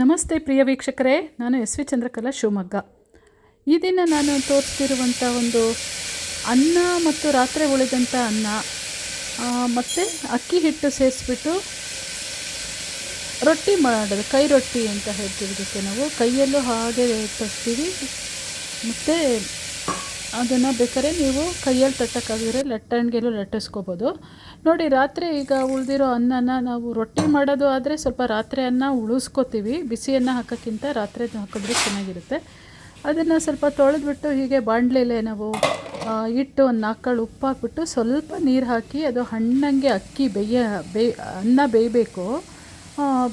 ನಮಸ್ತೆ ಪ್ರಿಯ ವೀಕ್ಷಕರೇ, ನಾನು ಎಸ್ ವಿ ಚಂದ್ರಕಲಾ ಶಿವಮೊಗ್ಗ. ಈ ದಿನ ನಾನು ತೋರಿಸ್ತಿರುವಂಥ ಒಂದು ಅನ್ನ ಮತ್ತು ರಾತ್ರಿ ಉಳಿದಂಥ ಅನ್ನ ಮತ್ತು ಅಕ್ಕಿ ಹಿಟ್ಟು ಸೇರಿಸ್ಬಿಟ್ಟು ರೊಟ್ಟಿ ಮಾಡೋದು, ಕೈ ರೊಟ್ಟಿ ಅಂತ ಹೇಳ್ತೀವಿ ಇದಕ್ಕೆ ನಾವು. ಕೈಯಲ್ಲೂ ಹಾಗೆ ತರ್ತೀವಿ ಮತ್ತು ಅದನ್ನು ಬೇಕಾದ್ರೆ ನೀವು ಕೈಯಲ್ಲಿ ತಟ್ಟಕ್ಕಾಗಿದ್ರೆ ಲಟ್ಟಣಿಗೆಲ್ಲೂ ಲಟ್ಟಿಸ್ಕೋಬೋದು. ನೋಡಿ, ರಾತ್ರಿ ಈಗ ಉಳಿದಿರೋ ಅನ್ನನ ನಾವು ರೊಟ್ಟಿ ಮಾಡೋದು ಆದರೆ ಸ್ವಲ್ಪ ರಾತ್ರಿ ಅನ್ನ ಉಳಿಸ್ಕೋತೀವಿ. ಬಿಸಿ ಅನ್ನ ಹಾಕೋಕ್ಕಿಂತ ರಾತ್ರಿ ಹಾಕಿದ್ರೆ ಚೆನ್ನಾಗಿರುತ್ತೆ. ಅದನ್ನು ಸ್ವಲ್ಪ ತೊಳೆದ್ಬಿಟ್ಟು ಹೀಗೆ ಬಾಣಲೆಲೆ ನಾವು ಹಿಟ್ಟು, ಒಂದು ನಾಲ್ಕು ಕಾಳು ಉಪ್ಪು ಹಾಕ್ಬಿಟ್ಟು ಸ್ವಲ್ಪ ನೀರು ಹಾಕಿ ಅದು ಹಣ್ಣಂಗೆ ಅಕ್ಕಿ ಬೇಯ ಬೇಯ್ ಅನ್ನ ಬೇಯಬೇಕು.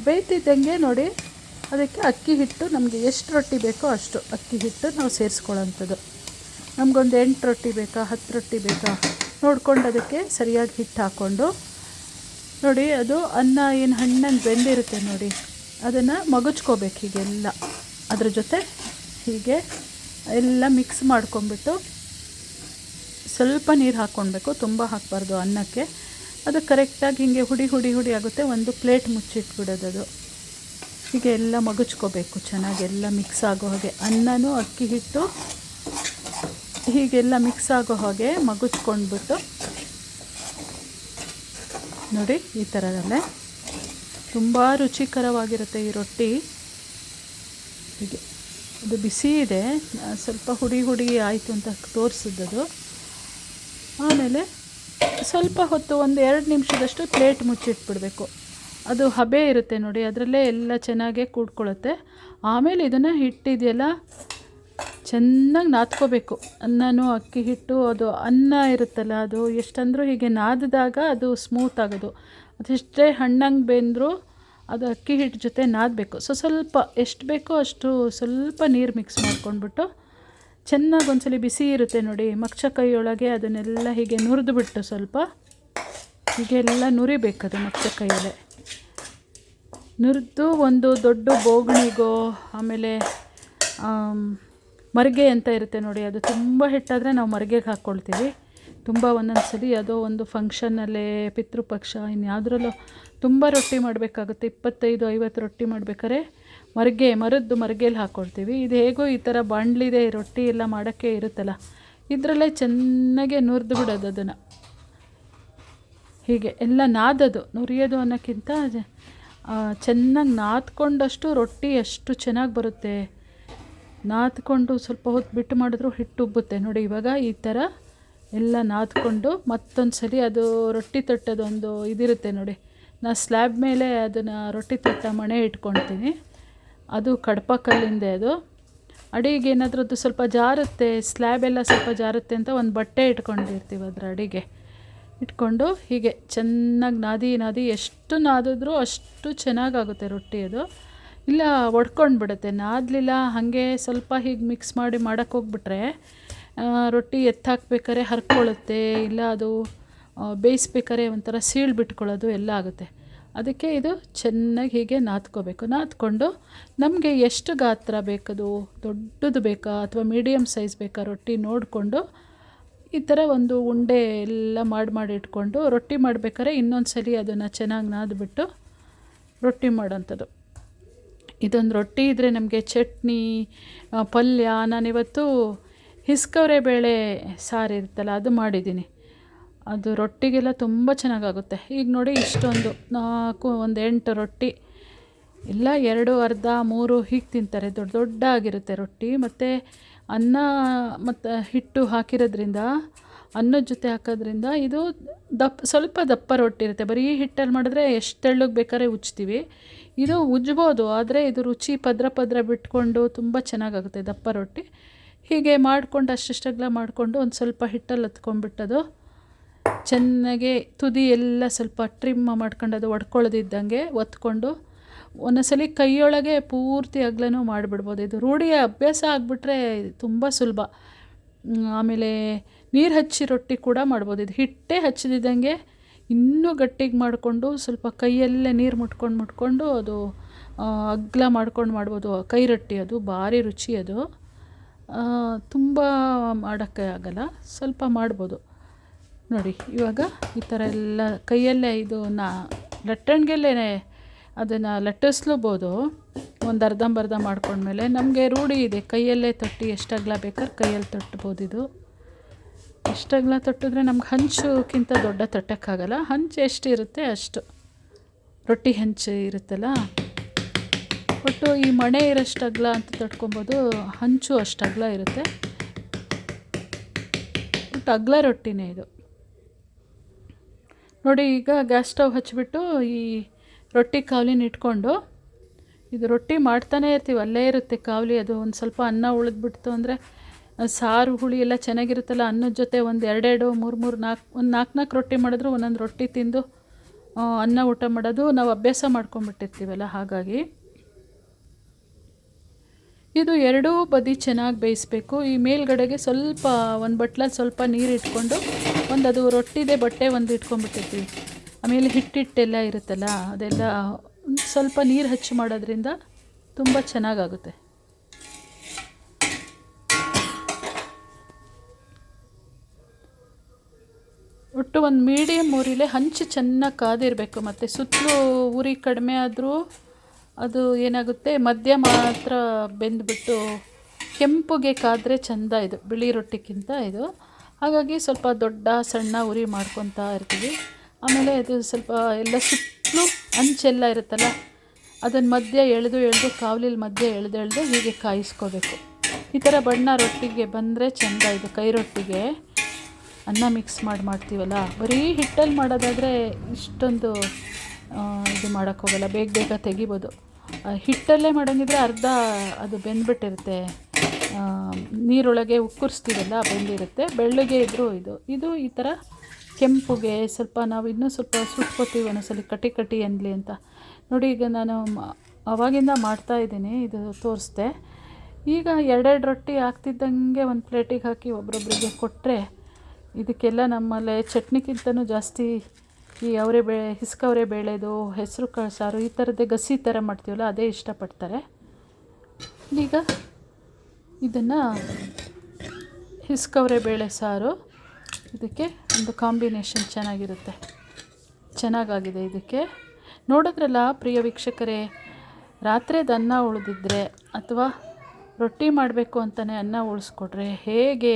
ಬೇಯ್ತಿದ್ದಂಗೆ ನೋಡಿ, ಅದಕ್ಕೆ ಅಕ್ಕಿ ಹಿಟ್ಟು ನಮಗೆ ಎಷ್ಟು ರೊಟ್ಟಿ ಬೇಕೋ ಅಷ್ಟು ಅಕ್ಕಿ ಹಿಟ್ಟು ನಾವು ಸೇರಿಸ್ಕೊಳ್ಳೋಂಥದ್ದು. ನಮಗೊಂದು ಎಂಟು ರೊಟ್ಟಿ ಬೇಕಾ, ಹತ್ತು ರೊಟ್ಟಿ ಬೇಕಾ? ನೋಡ್ಕೊಂಡು ಅದಕ್ಕೆ ಸರಿಯಾಗಿ ಹಿಟ್ಟು ಹಾಕ್ಕೊಂಡು ನೋಡಿ, ಅದು ಅನ್ನ ಏನು ಹಣ್ಣನ್ನು ಬೆಂದಿರುತ್ತೆ ನೋಡಿ, ಅದನ್ನು ಮಗುಚ್ಕೋಬೇಕು ಹೀಗೆಲ್ಲ. ಅದ್ರ ಜೊತೆ ಹೀಗೆ ಎಲ್ಲ ಮಿಕ್ಸ್ ಮಾಡ್ಕೊಂಬಿಟ್ಟು ಸ್ವಲ್ಪ ನೀರು ಹಾಕ್ಕೊಳ್ಬೇಕು, ತುಂಬ ಹಾಕಬಾರ್ದು ಅನ್ನಕ್ಕೆ. ಅದು ಕರೆಕ್ಟಾಗಿ ಹೀಗೆ ಹುಡಿ ಹುಡಿ ಹುಡಿ ಆಗುತ್ತೆ, ಒಂದು ಪ್ಲೇಟ್ ಮುಚ್ಚಿಟ್ಬಿಡೋದು ಹೀಗೆ ಎಲ್ಲ ಮಗುಚ್ಕೋಬೇಕು, ಚೆನ್ನಾಗಿ ಎಲ್ಲ ಮಿಕ್ಸ್ ಆಗೋ ಹಾಗೆ. ಅನ್ನನೂ ಅಕ್ಕಿ ಹಿಟ್ಟು ಹೀಗೆಲ್ಲ ಮಿಕ್ಸ್ ಆಗೋ ಹಾಗೆ ಮಗುಚ್ಕೊಂಡ್ಬಿಟ್ಟು ನೋಡಿ ಈ ಥರದಲ್ಲೇ. ತುಂಬ ರುಚಿಕರವಾಗಿರುತ್ತೆ ಈ ರೊಟ್ಟಿ. ಹೀಗೆ. ಅದು ಬಿಸಿ ಇದೆ. ಸ್ವಲ್ಪ ಹುಡಿ ಹುಡಿ ಆಯಿತು ಅಂತ ತೋರಿಸಿದ್ದದು. ಆಮೇಲೆ ಸ್ವಲ್ಪ ಹೊತ್ತು ಒಂದು ಎರಡು ನಿಮಿಷದಷ್ಟು ಪ್ಲೇಟ್ ಮುಚ್ಚಿಟ್ಬಿಡಬೇಕು. ಅದು ಹಬೆ ಇರುತ್ತೆ ನೋಡಿ, ಅದರಲ್ಲೇ ಎಲ್ಲ ಚೆನ್ನಾಗೇ ಕೂಡ್ಕೊಳ್ಳುತ್ತೆ ಆಮೇಲೆ ಇದನ್ನು ಹಿಟ್ಟಿದೆಯಲ್ಲ ಚೆನ್ನಾಗಿ ನಾದ್ಕೋಬೇಕು. ಅನ್ನನೂ ಅಕ್ಕಿ ಹಿಟ್ಟು ಅದು ಅನ್ನ ಇರುತ್ತಲ್ಲ ಅದು ಎಷ್ಟಂದರೂ ಹೀಗೆ ನಾದಿದಾಗ ಅದು ಸ್ಮೂತ್ ಆಗೋದು. ಅದೆಷ್ಟೇ ಹಣ್ಣಂಗೆ ಬೆಂದರೂ ಅದು ಅಕ್ಕಿ ಹಿಟ್ಟು ಜೊತೆ ನಾದಬೇಕು. ಸೊ ಸ್ವಲ್ಪ ಎಷ್ಟು ಬೇಕೋ ಅಷ್ಟು ಸ್ವಲ್ಪ ನೀರು ಮಿಕ್ಸ್ ಮಾಡ್ಕೊಂಡ್ಬಿಟ್ಟು ಚೆನ್ನಾಗಿ ಒಂದ್ಸಲಿ ಬಿಸಿ ಇರುತ್ತೆ ನೋಡಿ ಮಕ್ಷ ಕೈಯೊಳಗೆ ಅದನ್ನೆಲ್ಲ ಹೀಗೆ ನುರಿದ್ಬಿಟ್ಟು ಸ್ವಲ್ಪ ಹೀಗೆ ಎಲ್ಲ ನುರಿಬೇಕದು ಮಕ್ಷ ಕೈಯಲ್ಲೇ. ನುರಿದು ಒಂದು ದೊಡ್ಡ ಬೋಗಣಿಗೋ ಆಮೇಲೆ ಆಮ್, ಮರಿಗೆ ಅಂತ ಇರುತ್ತೆ ನೋಡಿ, ಅದು ತುಂಬ ಹಿಟ್ಟಾದರೆ ನಾವು ಮರಿಗೆಗೆ ಹಾಕ್ಕೊಳ್ತೀವಿ ತುಂಬ ಒಂದೊಂದು ಸಲ ಯಾವುದೋ ಒಂದು ಫಂಕ್ಷನಲ್ಲೇ ಪಿತೃಪಕ್ಷ ಇನ್ಯಾವುದ್ರಲ್ಲೋ ತುಂಬ ರೊಟ್ಟಿ ಮಾಡಬೇಕಾಗುತ್ತೆ, ಇಪ್ಪತ್ತೈದು, ಐವತ್ತು ರೊಟ್ಟಿ ಮಾಡ್ಬೇಕಾದ್ರೆ ಮರಿಗೆ, ಮರದ್ದು ಮರಿಗೆಯಲ್ಲಿ ಹಾಕ್ಕೊಳ್ತೀವಿ ಇದು ಹೇಗೋ ಈ ಥರ ಬಾಣಲಿದೆ, ರೊಟ್ಟಿ ಎಲ್ಲ ಮಾಡೋಕ್ಕೆ ಇರುತ್ತಲ್ಲ, ಇದರಲ್ಲೇ ಚೆನ್ನಾಗೆ ನುರಿದು ಬಿಡೋದು ಅದನ್ನು. ಹೀಗೆ ಎಲ್ಲ ನಾದದು, ನುರಿಯೋದು ಅನ್ನೋಕ್ಕಿಂತ ಚೆನ್ನಾಗಿ ನಾದ್ಕೊಂಡಷ್ಟು ರೊಟ್ಟಿ ಎಷ್ಟು ಚೆನ್ನಾಗಿ ಬರುತ್ತೆ. ನಾದ್ಕೊಂಡು ಸ್ವಲ್ಪ ಹೊತ್ತು ಬಿಟ್ಟು ಮಾಡಿದ್ರು ಹಿಟ್ಟು ಉಬ್ಬುತ್ತೆ. ನೋಡಿ, ಇವಾಗ ಈ ಥರ ಎಲ್ಲ ನಾದ್ಕೊಂಡು ಮತ್ತೊಂದು ಸರಿ ಅದು ರೊಟ್ಟಿ ತಟ್ಟೋದೊಂದು ಇದಿರುತ್ತೆ ನೋಡಿ. ನಾ ಸ್ಲ್ಯಾಬ್ ಮೇಲೆ ಅದನ್ನು ರೊಟ್ಟಿ ತಟ್ಟ ಮಣೆ ಇಟ್ಕೊಳ್ತೀನಿ. ಅದು ಕಡಪ ಕಲ್ಲಿಂದೆ ಅದು. ಅಡಿಗೆ ಏನಾದರೂ ಸ್ವಲ್ಪ ಜಾರುತ್ತೆ, ಸ್ಲ್ಯಾಬ್ ಎಲ್ಲ ಸ್ವಲ್ಪ ಜಾರುತ್ತೆ ಅಂತ ಒಂದು ಬಟ್ಟೆ ಇಟ್ಕೊಂಡಿರ್ತೀವಿ ಅದರ ಅಡಿಗೆ. ಇಟ್ಕೊಂಡು ಹೀಗೆ ಚೆನ್ನಾಗಿ ನಾದಿ ನಾದಿ ಎಷ್ಟು ನಾದಿದ್ರೂ ಅಷ್ಟು ಚೆನ್ನಾಗಾಗುತ್ತೆ ರೊಟ್ಟಿ ಅದು. ಇಲ್ಲ ಒಡ್ಕೊಂಡು ಬಿಡುತ್ತೆ ನಾದಲಿಲ್ಲ, ಹಾಗೆ ಸ್ವಲ್ಪ ಹೀಗೆ ಮಿಕ್ಸ್ ಮಾಡಿ ಮಾಡೋಕ್ಕೆ ಹೋಗ್ಬಿಟ್ರೆ ರೊಟ್ಟಿ ಎತ್ತಾಕ್ಬೇಕಾದ್ರೆ ಹರ್ಕೊಳ್ಳುತ್ತೆ, ಇಲ್ಲ ಅದು ಬೇಯಿಸ್ಬೇಕಾರೆ ಒಂಥರ ಸೀಳು ಬಿಟ್ಕೊಳ್ಳೋದು ಎಲ್ಲ ಆಗುತ್ತೆ. ಅದಕ್ಕೆ ಇದು ಚೆನ್ನಾಗಿ ಹೀಗೆ ನಾದ್ಕೋಬೇಕು. ನಾದ್ಕೊಂಡು ನಮಗೆ ಎಷ್ಟು ಗಾತ್ರ ಬೇಕದು, ದೊಡ್ಡದು ಬೇಕಾ, ಅಥವಾ ಮೀಡಿಯಮ್ ಸೈಜ್ ಬೇಕಾ ರೊಟ್ಟಿ ನೋಡಿಕೊಂಡು ಈ ಥರ ಒಂದು ಉಂಡೆ ಎಲ್ಲ ಮಾಡಿ ಮಾಡಿ ಇಟ್ಕೊಂಡು ರೊಟ್ಟಿ ಮಾಡಬೇಕಾದ್ರೆ ಇನ್ನೊಂದು ಸಲ ಅದನ್ನು ಚೆನ್ನಾಗಿ ನಾದ್ಬಿಟ್ಟು ರೊಟ್ಟಿ ಮಾಡೋಂಥದ್ದು. ಇದೊಂದು ರೊಟ್ಟಿ ಇದ್ದರೆ ನಮಗೆ ಚಟ್ನಿ ಪಲ್ಯ ನಾನಿವತ್ತು ಹಿಸ್ಕವರೆ ಬೇಳೆ ಸಾರು ಇರುತ್ತಲ್ಲ, ಅದು ಮಾಡಿದ್ದೀನಿ. ಅದು ರೊಟ್ಟಿಗೆಲ್ಲ ತುಂಬ ಚೆನ್ನಾಗಾಗುತ್ತೆ. ಈಗ ನೋಡಿ ಇಷ್ಟೊಂದು, ನಾಲ್ಕು, ಒಂದು ಎಂಟು ರೊಟ್ಟಿ. ಇಲ್ಲ, ಎರಡು, ಅರ್ಧ, ಮೂರು, ಹೀಗೆ ತಿಂತಾರೆ. ದೊಡ್ಡ ದೊಡ್ಡ ಆಗಿರುತ್ತೆ ರೊಟ್ಟಿ. ಮತ್ತು ಅನ್ನ, ಮತ್ತು ಹಿಟ್ಟು ಹಾಕಿರೋದ್ರಿಂದ ಅನ್ನದ ಜೊತೆ ಹಾಕೋದ್ರಿಂದ ಇದು ದಪ್ಪ, ಸ್ವಲ್ಪ ದಪ್ಪ ರೊಟ್ಟಿ ಇರುತ್ತೆ ಬರೀ ಹಿಟ್ಟಲ್ಲಿ ಮಾಡಿದ್ರೆ ಎಷ್ಟು ತೆಳ್ಳಗೆ ಬೇಕಾದ್ರೆ ಉಜ್ತೀವಿ. ಇದು ಉಜ್ಬೋದು, ಆದರೆ ಇದು ರುಚಿ ಪದ್ರ ಪದ್ರ ಬಿಟ್ಕೊಂಡು ತುಂಬ ಚೆನ್ನಾಗಾಗುತ್ತೆ ದಪ್ಪ ರೊಟ್ಟಿ. ಹೀಗೆ ಮಾಡಿಕೊಂಡು ಅಷ್ಟಿಷ್ಟಗ್ಲ ಮಾಡಿಕೊಂಡು ಒಂದು ಸ್ವಲ್ಪ ಹಿಟ್ಟಲ್ಲಿ ಹತ್ಕೊಂಡ್ಬಿಟ್ಟದು, ಚೆನ್ನಾಗಿ ತುದಿ ಎಲ್ಲ ಸ್ವಲ್ಪ ಟ್ರಿಮ್ ಮಾಡ್ಕೊಂಡು ಅದು ಒಡ್ಕೊಳ್ಳೋದಿದ್ದಂಗೆ ಒತ್ಕೊಂಡು, ಒಂದೊಂದ್ಸಲಿ ಕೈಯೊಳಗೆ ಪೂರ್ತಿ ಅಗ್ಲನೂ ಮಾಡಿಬಿಡ್ಬೋದು. ಇದು ರೂಢಿಯ ಅಭ್ಯಾಸ ಆಗಿಬಿಟ್ರೆ ತುಂಬ ಸುಲಭ. ಆಮೇಲೆ ನೀರು ಹಚ್ಚಿ ರೊಟ್ಟಿ ಕೂಡ ಮಾಡ್ಬೋದು. ಇದು ಹಿಟ್ಟೇ ಹಚ್ಚದಿದ್ದಂಗೆ ಇನ್ನೂ ಗಟ್ಟಿಗೆ ಮಾಡಿಕೊಂಡು ಸ್ವಲ್ಪ ಕೈಯಲ್ಲೇ ನೀರು ಮುಟ್ಕೊಂಡು ಮುಟ್ಕೊಂಡು ಅದು ಅಗ್ಲ ಮಾಡ್ಕೊಂಡು ಮಾಡ್ಬೋದು. ಕೈ ರೊಟ್ಟಿ ಅದು, ಭಾರಿ ರುಚಿ ಅದು. ತುಂಬ ಮಾಡೋಕ್ಕೆ ಆಗಲ್ಲ, ಸ್ವಲ್ಪ ಮಾಡ್ಬೋದು. ನೋಡಿ, ಇವಾಗ ಈ ಥರ ಎಲ್ಲ ಕೈಯಲ್ಲೇ ಇದು ನಾ ಲಟ್ಟಣಿಗೆಲ್ಲೇ ಅದನ್ನು ಲಟ್ಟಿಸ್ಲೂಬೋದು. ಒಂದು ಅರ್ಧಂಬರ್ಧ ಮಾಡ್ಕೊಂಡ್ಮೇಲೆ ನಮಗೆ ರೂಢಿ ಇದೆ, ಕೈಯಲ್ಲೇ ತಟ್ಟಿ ಎಷ್ಟು ಬೇಕಾದ್ರೆ ಕೈಯಲ್ಲಿ ತಟ್ಬೋದು ಇದು. ಎಷ್ಟು ಅಗಲ ತಟ್ಟಿದ್ರೆ ನಮ್ಗೆ ಹಂಚುಕ್ಕಿಂತ ದೊಡ್ಡ ತಟ್ಟಕ್ಕಾಗಲ್ಲ. ಹಂಚು ಎಷ್ಟು ಇರುತ್ತೆ ಅಷ್ಟು. ರೊಟ್ಟಿ ಹಂಚು ಇರುತ್ತಲ್ಲ? ಒಟ್ಟು ಈ ಮಣೆ ಇರೋಷ್ಟು ಅಗಲ ಅಂತ ತಟ್ಕೊಬೋದು, ಹಂಚು ಅಷ್ಟು ಅಗಲ ಇರುತ್ತೆ. ಒಟ್ಟು ಅಗಲ ರೊಟ್ಟಿನೇ ಇದು. ನೋಡಿ, ಈಗ ಗ್ಯಾಸ್ ಸ್ಟವ್ ಹಚ್ಚಿಬಿಟ್ಟು ಈ ರೊಟ್ಟಿ ಕಾವಲಿನ ಇಟ್ಕೊಂಡು, ಇದು ರೊಟ್ಟಿ ಮಾಡ್ತಾನೇ ಇರ್ತೀವಿ, ಅಲ್ಲೇ ಇರುತ್ತೆ ಕಾವಲಿ. ಅದು ಒಂದು ಸ್ವಲ್ಪ ಅನ್ನ ಉಳಿದ್ಬಿಡ್ತು ಅಂದರೆ ಸಾರು, ಹುಳಿ ಎಲ್ಲ ಚೆನ್ನಾಗಿರುತ್ತಲ್ಲ, ಅನ್ನದ ಜೊತೆ ಒಂದು ಎರಡೆರಡು, ಮೂರು ಮೂರು ನಾಲ್ಕು ಒಂದು ನಾಲ್ಕು ನಾಲ್ಕು ರೊಟ್ಟಿ ಮಾಡಿದ್ರು, ಒಂದೊಂದು ರೊಟ್ಟಿ ತಿಂದು ಅನ್ನ ಊಟ ಮಾಡೋದು. ನಾವು ಅಭ್ಯಾಸ ಮಾಡ್ಕೊಂಡ್ಬಿಟ್ಟಿರ್ತೀವಲ್ಲ, ಹಾಗಾಗಿ. ಇದು ಎರಡೂ ಬದಿ ಚೆನ್ನಾಗಿ ಬೇಯಿಸ್ಬೇಕು. ಈ ಮೇಲ್ಗಡೆಗೆ ಸ್ವಲ್ಪ, ಒಂದು ಬಟ್ಲಲ್ಲಿ ಸ್ವಲ್ಪ ನೀರು ಇಟ್ಕೊಂಡು, ಒಂದು ಅದು ರೊಟ್ಟಿದೆ ಬಟ್ಟೆ ಒಂದು ಇಟ್ಕೊಂಡ್ಬಿಟ್ಟಿರ್ತೀವಿ. ಆಮೇಲೆ ಹಿಟ್ಟಿಟ್ಟೆಲ್ಲ ಇರುತ್ತಲ್ಲ, ಅದೆಲ್ಲ, ಸ್ವಲ್ಪ ನೀರು ಹಚ್ಚಿ ಮಾಡೋದ್ರಿಂದ ತುಂಬ ಚೆನ್ನಾಗಾಗುತ್ತೆ. ಒಟ್ಟು ಒಂದು ಮೀಡಿಯಮ್ ಉರಿಲೇ ಹಂಚು ಚೆನ್ನಾಗಿ ಕಾದಿರಬೇಕು. ಮತ್ತು ಸುತ್ತಲೂ ಉರಿ ಕಡಿಮೆ ಆದರೂ ಅದು ಏನಾಗುತ್ತೆ? ಮಧ್ಯ ಮಾತ್ರ ಬೆಂದ್ಬಿಟ್ಟು ಕೆಂಪುಗೆ ಕಾದರೆ ಚೆಂದ ಇದು, ಬಿಳಿ ರೊಟ್ಟಿಗಿಂತ ಇದು. ಹಾಗಾಗಿ ಸ್ವಲ್ಪ ದೊಡ್ಡ, ಸಣ್ಣ ಉರಿ ಮಾಡ್ಕೊತಾ ಇರ್ತೀವಿ. ಆಮೇಲೆ ಅದು ಸ್ವಲ್ಪ ಎಲ್ಲ ಸುತ್ತಲೂ ಹಂಚೆಲ್ಲ ಇರುತ್ತಲ್ಲ ಅದನ್ನು ಮಧ್ಯೆ ಎಳೆದು ಎಳೆದು, ಕಾವಲಿಲಿ ಮಧ್ಯೆ ಎಳೆದು ಎಳೆದು ಹೀಗೆ ಕಾಯಿಸ್ಕೋಬೇಕು. ಈ ಥರ ಬಣ್ಣ ರೊಟ್ಟಿಗೆ ಬಂದರೆ ಚೆಂದ ಇದು, ಕೈ ರೊಟ್ಟಿಗೆ. ಅನ್ನ ಮಿಕ್ಸ್ ಮಾಡಿ ಮಾಡ್ತೀವಲ್ಲ? ಬರೀ ಹಿಟ್ಟಲ್ಲಿ ಮಾಡೋದಾದರೆ ಇಷ್ಟೊಂದು ಇದು ಮಾಡೋಕ್ಕೋಗಲ್ಲ ಬೇಗ ಬೇಗ ತೆಗಿಬೋದು. ಹಿಟ್ಟಲ್ಲೇ ಮಾಡೋಂಗಿದ್ರೆ ಅರ್ಧ ಅದು ಬೆಂದ್ಬಿಟ್ಟಿರುತ್ತೆ. ನೀರೊಳಗೆ ಉಕ್ಕುರಿಸ್ತೀವಲ್ಲ, ಬೆಂದಿರುತ್ತೆ. ಬೆಳ್ಳಗೆ ಇದ್ದರೂ ಇದು. ಇದು ಈ ಥರ ಕೆಂಪುಗೆ ಸ್ವಲ್ಪ ನಾವು ಇನ್ನೂ ಸ್ವಲ್ಪ ಸುಟ್ಕೋತೀವಿ ಒಂದೊಂದ್ಸಲಿ, ಕಟಿ ಕಟಿ ಅನ್ನಲಿ ಅಂತ. ನೋಡಿ, ಈಗ ನಾನು ಅವಾಗಿಂದ ಮಾಡ್ತಾ ಇದ್ದೀನಿ, ಇದು ತೋರಿಸ್ದೆ. ಈಗ ಎರಡೆರಡು ರೊಟ್ಟಿ ಹಾಕ್ತಿದ್ದಂಗೆ ಒಂದು ಪ್ಲೇಟಿಗೆ ಹಾಕಿ ಒಬ್ರೊಬ್ರಿಗೆ ಕೊಟ್ಟರೆ ಇದಕ್ಕೆಲ್ಲ ನಮ್ಮಲ್ಲೇ ಚಟ್ನಿಗಿಂತನೂ ಜಾಸ್ತಿ ಈ ಅವರೆ ಬೇಳೆ ಹಿಸ್ಕವರೆ ಬೇಳೆದು, ಹೆಸರು ಕಾಳು ಸಾರು ಈ ಥರದ್ದೇ ಗಸಿ ಥರ ಮಾಡ್ತೀವಲ್ಲ, ಅದೇ ಇಷ್ಟಪಡ್ತಾರೆ. ಈಗ ಇದನ್ನು ಹಿಸ್ಕವರೆ ಬೇಳೆ ಸಾರು, ಇದಕ್ಕೆ ಒಂದು ಕಾಂಬಿನೇಷನ್ ಚೆನ್ನಾಗಿರುತ್ತೆ. ಚೆನ್ನಾಗಾಗಿದೆ ಇದಕ್ಕೆ. ನೋಡಿದ್ರಲ್ಲ ಪ್ರಿಯ ವೀಕ್ಷಕರೇ, ರಾತ್ರಿ ಅನ್ನ ಉಳಿದಿದ್ರೆ ಅಥವಾ ರೊಟ್ಟಿ ಮಾಡಬೇಕು ಅಂತಲೇ ಅನ್ನ ಉಳಿಸ್ಕೊಟ್ರೆ ಹೇಗೆ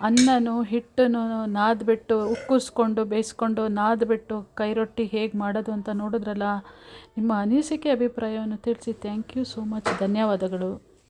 ಅನ್ನನೂ, ಹಿಟ್ಟನ್ನು ನಾದ್ಬಿಟ್ಟು, ಉಕ್ಕಿಸ್ಕೊಂಡು, ಬೇಯಿಸ್ಕೊಂಡು, ನಾದ್ಬಿಟ್ಟು ಕೈ ರೊಟ್ಟಿ ಹೇಗೆ ಮಾಡೋದು ಅಂತ ನೋಡಿದ್ರಲ್ಲ, ನಿಮ್ಮ ಅನಿಸಿಕೆ ಅಭಿಪ್ರಾಯವನ್ನು ತಿಳಿಸಿ. ಥ್ಯಾಂಕ್ ಯು ಸೋ ಮಚ್ ಧನ್ಯವಾದಗಳು.